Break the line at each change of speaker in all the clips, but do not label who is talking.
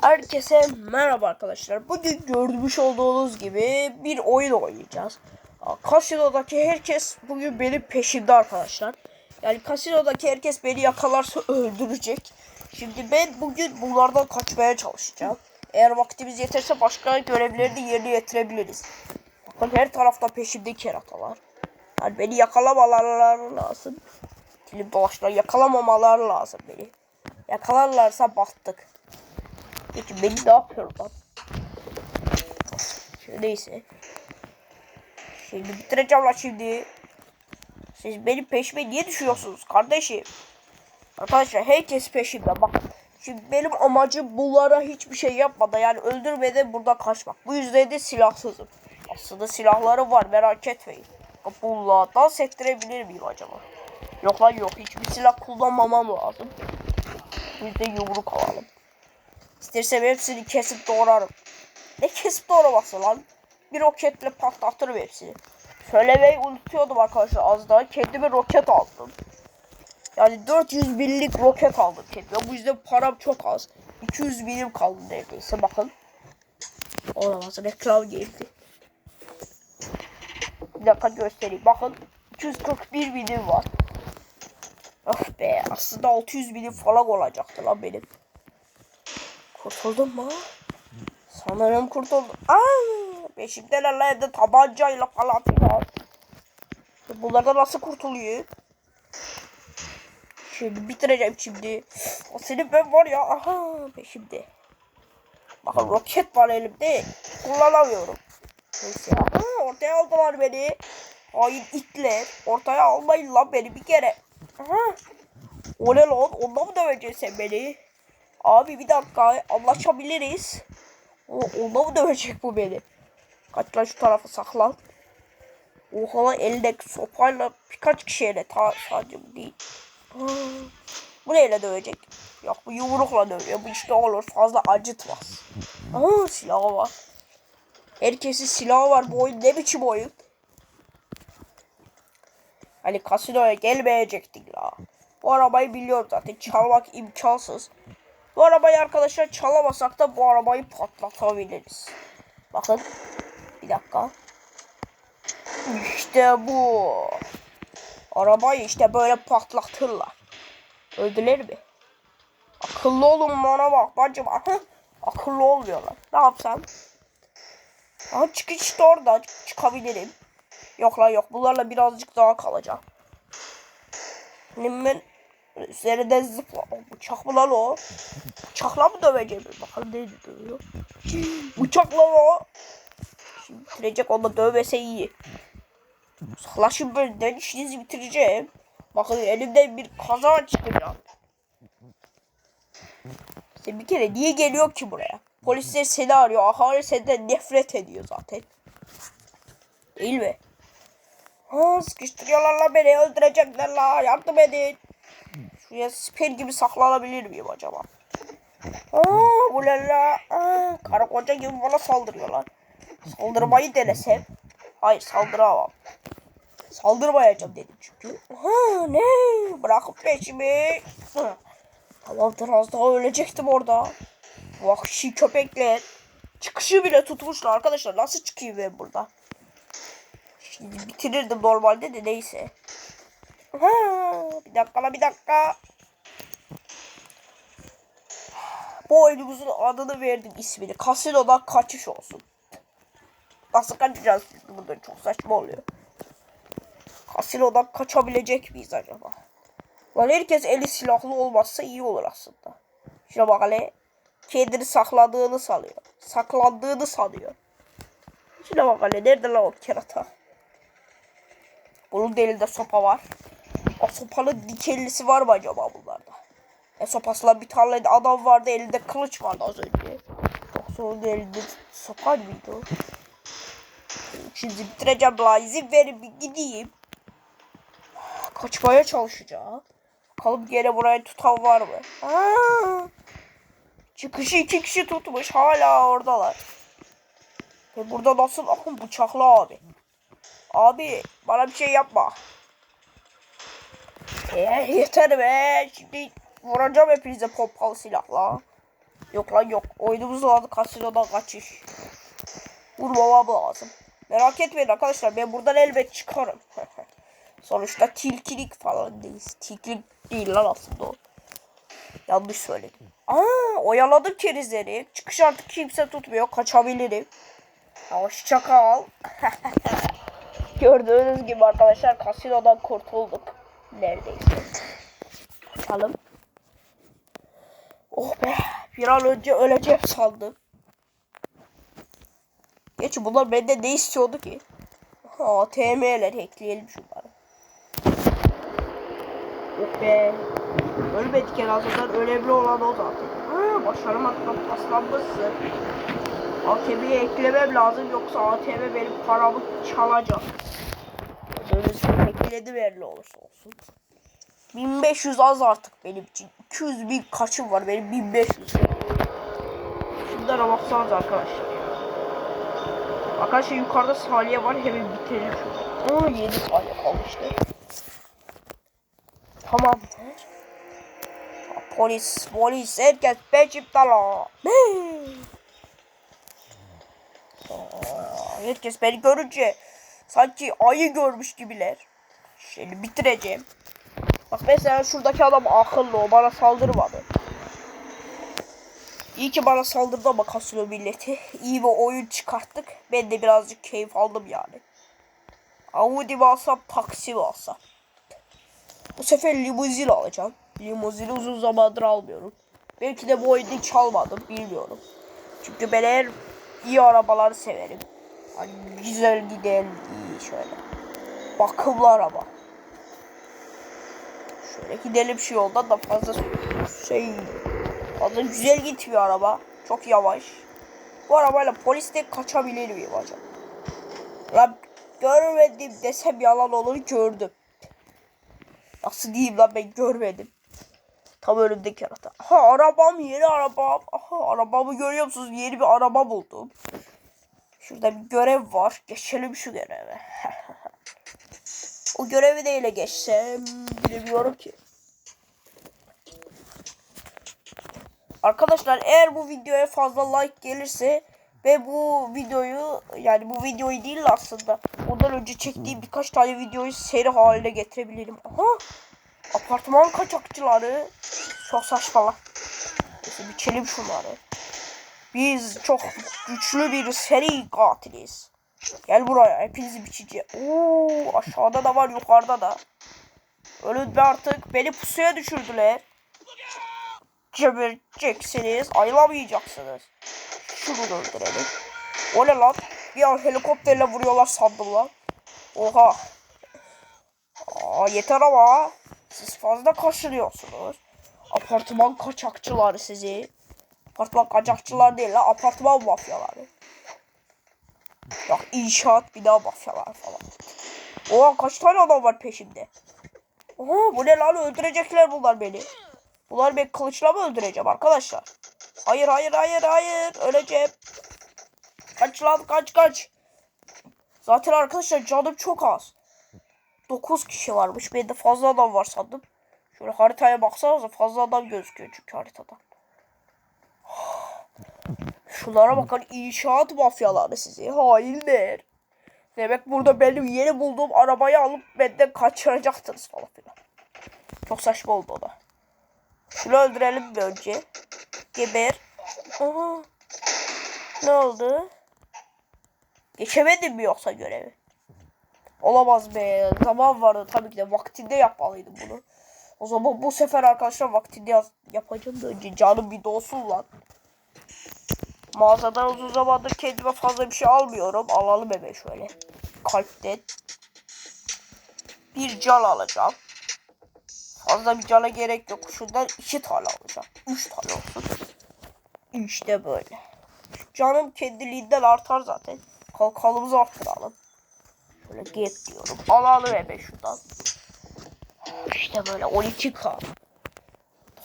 Herkese merhaba arkadaşlar. Bugün görmüş olduğunuz gibi bir oyun oynayacağız. Kasinodaki herkes bugün benim peşimde arkadaşlar. Yani kasinodaki herkes beni yakalarsa öldürecek. Şimdi ben bugün bunlardan kaçmaya çalışacağım. Eğer vaktimiz yeterse başka görevleri de yerine getirebiliriz. Bakın her tarafta peşimde keratalar. Yani beni yakalamaları lazım. Dilim dolaşlar yakalamamaları lazım beni. Yakalarlarsa battık. Peki beni ne yapıyorlar? Şimdi neyse. Şimdi bitireceğim lan şimdi. Siz benim peşime niye düşüyorsunuz kardeşim? Arkadaşlar herkes peşimde bak. Şimdi benim amacım bunlara hiçbir şey yapmadan yani öldürmeden burada kaçmak. Bu yüzden de silahsızım. Aslında silahları var merak etmeyin. Bunlardan sektirebilir miyim acaba? Yok lan yok hiçbir silah kullanmamam lazım. Biz de yumruk alalım. İstersem hepsini kesip doğrarım. Ne kesip doğraması lan? Bir roketle patlatırım hepsini. Söylemeyi unutuyordum arkadaşlar az daha. Kendime roket aldım. Yani 400 binlik roket aldım kendime. Bu yüzden param çok az. 200 binim kaldı neredeyse bakın. Olamaz reklam geldi. Bir dakika göstereyim. Bakın 241 binim var. Ah be aslında 600 binim falan olacaktı lan benim. Kurtuldum mu? Sanırım kurtuldum. Aa, peşimdeler lan evde tabancayla falan filan. Bunlardan nasıl kurtuluyor? Şimdi bitireceğim şimdi. O senin ben var ya. Aha peşimde. Bakın roket var elimde. Kullanamıyorum. Neyse. Aha, ortaya aldılar beni. Hain itler. Ortaya almayın lan beni bir kere. Aha. O ne lan? Onunla mı döveceksin sen beni? Abi bir dakika anlaşabiliriz. O, onda mı dövecek bu beni? Kaç lan şu tarafa saklan. Oha lan eldeki sopayla birkaç kişiyle ta sadece bu değil. Bu neyle dövecek? Yok bu yumrukla dövüyor. Bu işte olur fazla acıtmaz. Aa silahı var. Herkesin silahı var. Bu oyun ne biçim oyun? Hani kasinoya gelmeyecektik la. Bu arabayı biliyorum zaten. Çalmak imkansız. Bu arabayı arkadaşlar çalamasak da bu arabayı patlatabiliriz. Bakın. Bir dakika. İşte bu. Arabayı işte böyle patlatırlar. Öldüler mi? Akıllı olun bana bak bacım. Aha. Akıllı olmuyorlar. Ne yapsam? Aha çıkış işte orada. Çıkabilirim. Yok lan yok. Bunlarla birazcık daha kalacağım. Şimdi ben üzerinde zıpla. Bıçak mı lan o? Bıçakla mı döveceğim? Bakalım ne dövüyor. Bıçakla o. Şimdi bitirecek onu dövmese iyi. Saklaşın bölümden işinizi bitireceğim. Bakın elimde bir kaza çıkacak. Sen bir kere niye geliyor ki buraya? Polisler seni arıyor. Ahali senden nefret ediyor zaten. Değil mi? Ha, sıkıştırıyorlar la beni öldürecekler la yardım edin. Şuraya siper gibi saklanabilir miyim acaba? Aa, bu ne la? Aa, karı gibi bana saldırıyorlar. Saldırmayı denesem. Hayır saldıramam. Saldırmayacağım dedim çünkü. Ha ne? Bırakın peşimi. Ha. Tamamdır daha ölecektim orada. Vahşi köpekler. Çıkışı bile tutmuşlar arkadaşlar. Nasıl çıkayım ben burada? Şimdi bitirirdim normalde de neyse. Ha, bir dakika la bir dakika. Bu oyunumuzun adını verdim ismini. Kasinodan kaçış olsun. Nasıl kaçacağız şimdi burada çok saçma oluyor. Kasinodan kaçabilecek miyiz acaba? Lan herkes eli silahlı olmazsa iyi olur aslında. Şuna bak hele. Kendini sakladığını sanıyor. Saklandığını sanıyor. Şuna bak hele. Nerede lan o kerata? Bunun elinde sopa var. O sopanın dikenlisi var mı acaba bunlarda? E sopasıyla bir tane adam vardı elinde kılıç vardı az önce. Onun elinde sopa mıydı? Şimdi bitireceğim la izin verin bir gideyim. Kaçmaya çalışacağım. Bakalım gene burayı tutan var mı? Aa! Çıkışı iki kişi tutmuş hala oradalar. Ve burada nasıl akın bıçaklı abi. Abi bana bir şey yapma. Ee, yeter be. Şimdi vuracağım hepinize pompalı silahla. Yok lan yok. Oyunumuzun adı kasinodan kaçış. Vurmamam lazım. Merak etmeyin arkadaşlar ben buradan elbet çıkarım. Sonuçta tilkilik falan değil. Tilkilik değil lan aslında o. Yanlış söyledim. Aa oyaladım kerizleri. Çıkış artık kimse tutmuyor. Kaçabilirim. Hoşça kal. Gördüğünüz gibi arkadaşlar kasinodan kurtulduk. Neredeyse. Kaçalım. Oh be. Bir an önce öleceğim sandım. Geç bunlar benden ne istiyordu ki? Ha, ATM'ler ekleyelim şunları. Oh be. Ölmedik en azından önemli olan o zaten. Ha, başaramadım paslanmışsın. ATM'ye eklemem lazım yoksa ATM benim paramı çalacak. Böylesi ekledi belli olursa olsun. 1500 az artık benim için. 200 bin kaçım var benim 1500. Şunlara baksanız arkadaşlar. Arkadaşlar yukarıda saniye var hemen bitirelim şunu. Aa 7 saniye kalmıştı. Tamam. Polis, polis, herkes peşimde la. Herkes beni görünce sanki ayı görmüş gibiler. Şimdi bitireceğim. Bak mesela şuradaki adam akıllı o bana saldırmadı. İyi ki bana saldırdı ama kasıyor milleti. İyi bir oyun çıkarttık. Ben de birazcık keyif aldım yani. Audi mi alsam taksi mi alsam? Bu sefer limuzin alacağım. Limuzini uzun zamandır almıyorum. Belki de bu oyunu hiç almadım bilmiyorum. Çünkü ben her iyi arabaları severim. Hani güzel giden iyi şöyle. Bakımlı araba. Şöyle gidelim şu yoldan da fazla şey fazla güzel gitmiyor araba. Çok yavaş. Bu arabayla poliste kaçabilir miyim acaba? Lan görmedim desem yalan olur gördüm. Nasıl diyeyim lan ben görmedim. Tam önümdeki arada. Aha arabam yeni arabam. Aha arabamı görüyor musunuz? Yeni bir araba buldum. Şurada bir görev var. Geçelim şu göreve. o görevi neyle geçsem bilmiyorum ki. Arkadaşlar eğer bu videoya fazla like gelirse ve bu videoyu yani bu videoyu değil de aslında ondan önce çektiğim birkaç tane videoyu seri haline getirebilirim. Aha apartman kaçakçıları çok saçma lan. Neyse biçelim şunları. Biz çok güçlü bir seri katiliz. Gel buraya hepinizi biçeceğim. Oo aşağıda da var yukarıda da. Ölün be artık beni pusuya düşürdüler. Gebereceksiniz ayılamayacaksınız. Şunu öldürelim. O ne lan? An helikopterle vuruyorlar sandım lan. Oha. Aa, yeter ama. Siz fazla kaşınıyorsunuz. Apartman kaçakçıları sizi. Apartman kaçakçılar değil la apartman mafyaları. Bak inşaat bina mafyalar falan. Oha kaç tane adam var peşimde. Oha bu ne lan öldürecekler bunlar beni. Bunlar beni kılıçla mı öldüreceğim arkadaşlar? Hayır hayır hayır hayır öleceğim. Kaç lan kaç kaç. Zaten arkadaşlar canım çok az. 9 kişi varmış. Ben de fazla adam var sandım. Şöyle haritaya baksanıza fazla adam gözüküyor çünkü haritada. Şunlara bakın inşaat mafyaları sizi hainler. Demek burada benim yeni bulduğum arabayı alıp benden kaçıracaktınız falan filan. Çok saçma oldu o da. Şunu öldürelim bir önce. Geber. Aha. Ne oldu? Geçemedim mi yoksa görevi? Olamaz be. Zaman vardı tabii ki de vaktinde yapmalıydım bunu. O zaman bu sefer arkadaşlar vaktinde yapacağım da önce canım bir dolsun lan. Mağazadan uzun zamandır kendime fazla bir şey almıyorum. Alalım hemen şöyle. Kalpten. Bir can alacağım. Fazla bir cana gerek yok. Şundan iki tane alacağım. Üç tane olsun. İşte böyle. Canım kendiliğinden artar zaten. Kalkalımızı arttıralım. Şöyle get diyorum. Alalım hemen şuradan. İşte böyle 12k.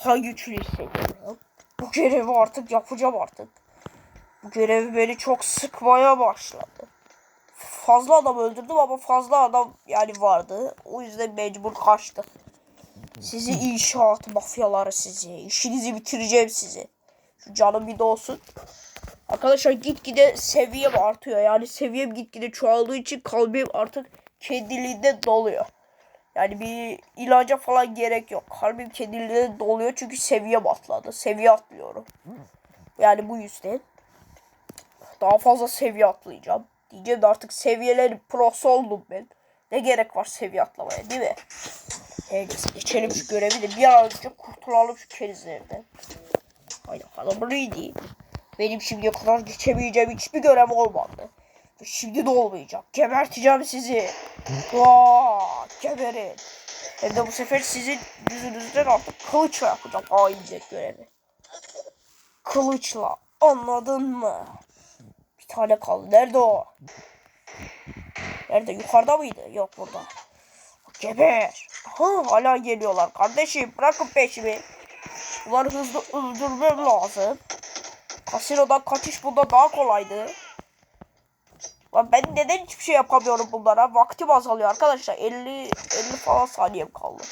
Daha güçlü hissediyorum. Bu görevi artık yapacağım artık. Bu görevi beni çok sıkmaya başladı. Fazla adam öldürdüm ama fazla adam yani vardı. O yüzden mecbur kaçtık. Sizi inşaat mafyaları sizi. İşinizi bitireceğim sizi. Şu canım bir de olsun. Arkadaşlar gitgide seviyem artıyor. Yani seviyem gitgide çoğaldığı için kalbim artık kendiliğinden doluyor. Yani bir ilaca falan gerek yok. Kalbim kendiliğinden doluyor çünkü seviyem atladı. Seviye atlıyorum. Yani bu yüzden. Daha fazla seviye atlayacağım. Diyeceğim de artık seviyelerin prosu oldum ben. Ne gerek var seviye atlamaya değil mi? Neyse geçelim şu görevi de bir an önce kurtulalım şu kerizlerden. Haydi bakalım neydi? Benim şimdiye kadar geçemeyeceğim hiçbir görev olmadı. Şimdi de olmayacak. Geberteceğim sizi. Vaa, geberin. Hem de bu sefer sizin yüzünüzden artık kılıçla yapacağım haince görevi. Kılıçla. Anladın mı? Tane kaldı. Nerede o? Nerede? Yukarıda mıydı? Yok burada. Geber. Ha, hala geliyorlar. Kardeşim bırakın peşimi. Bunları hızlı öldürmem lazım. Kasinodan kaçış bunda daha kolaydı. Lan ben neden hiçbir şey yapamıyorum bunlara? Vaktim azalıyor arkadaşlar. 50 50 falan saniyem kaldı.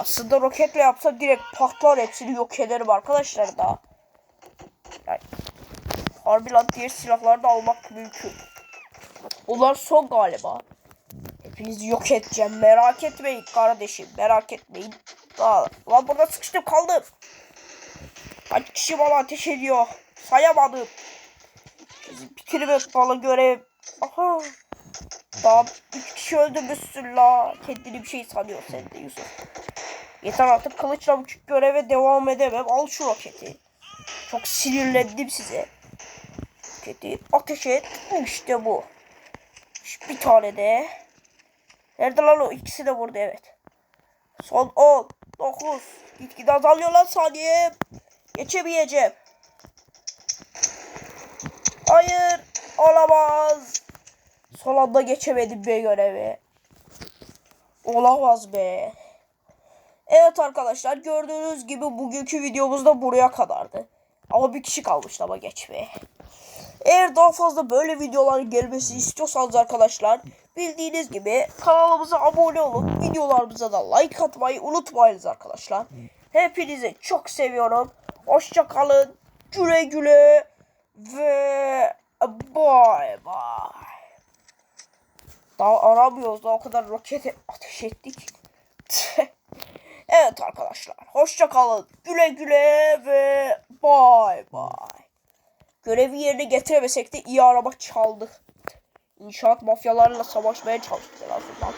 Aslında roketle yapsam direkt patlar hepsini yok ederim arkadaşlar da. Yani, harbi lan diğer silahları da almak mümkün. Bunlar son galiba. Hepinizi yok edeceğim. Merak etmeyin kardeşim. Merak etmeyin. Daha, lan burada sıkıştım kaldım. Kaç kişi bana ateş ediyor? Sayamadım. Bitirme bana görev. Aha. Daha üç kişi öldürmüşsün la. Kendini bir şey sanıyor sen de Yusuf. Yeter artık kılıçla bu göreve devam edemem. Al şu roketi. Çok sinirlendim size. Roketi ateş et. İşte bu. Bir tane de. Nerede lan o? İkisi de burada evet. Son 10, 9. Gitgide azalıyor lan saniye. Geçemeyeceğim. Hayır. Olamaz. Son anda geçemedim be görevi. Olamaz be. Evet arkadaşlar gördüğünüz gibi bugünkü videomuz da buraya kadardı. Ama bir kişi kalmıştı ama geçmeye. Eğer daha fazla böyle videoların gelmesi istiyorsanız arkadaşlar bildiğiniz gibi kanalımıza abone olup videolarımıza da like atmayı unutmayınız arkadaşlar. Hepinizi çok seviyorum. Hoşça kalın. Güle güle ve bye bye. Daha aramıyoruz da o kadar rokete ateş ettik. evet arkadaşlar. Hoşça kalın. Güle güle ve bye bye. Görevi yerine getiremesek de iyi araba çaldık. İnşaat mafyalarıyla savaşmaya çalıştık en azından.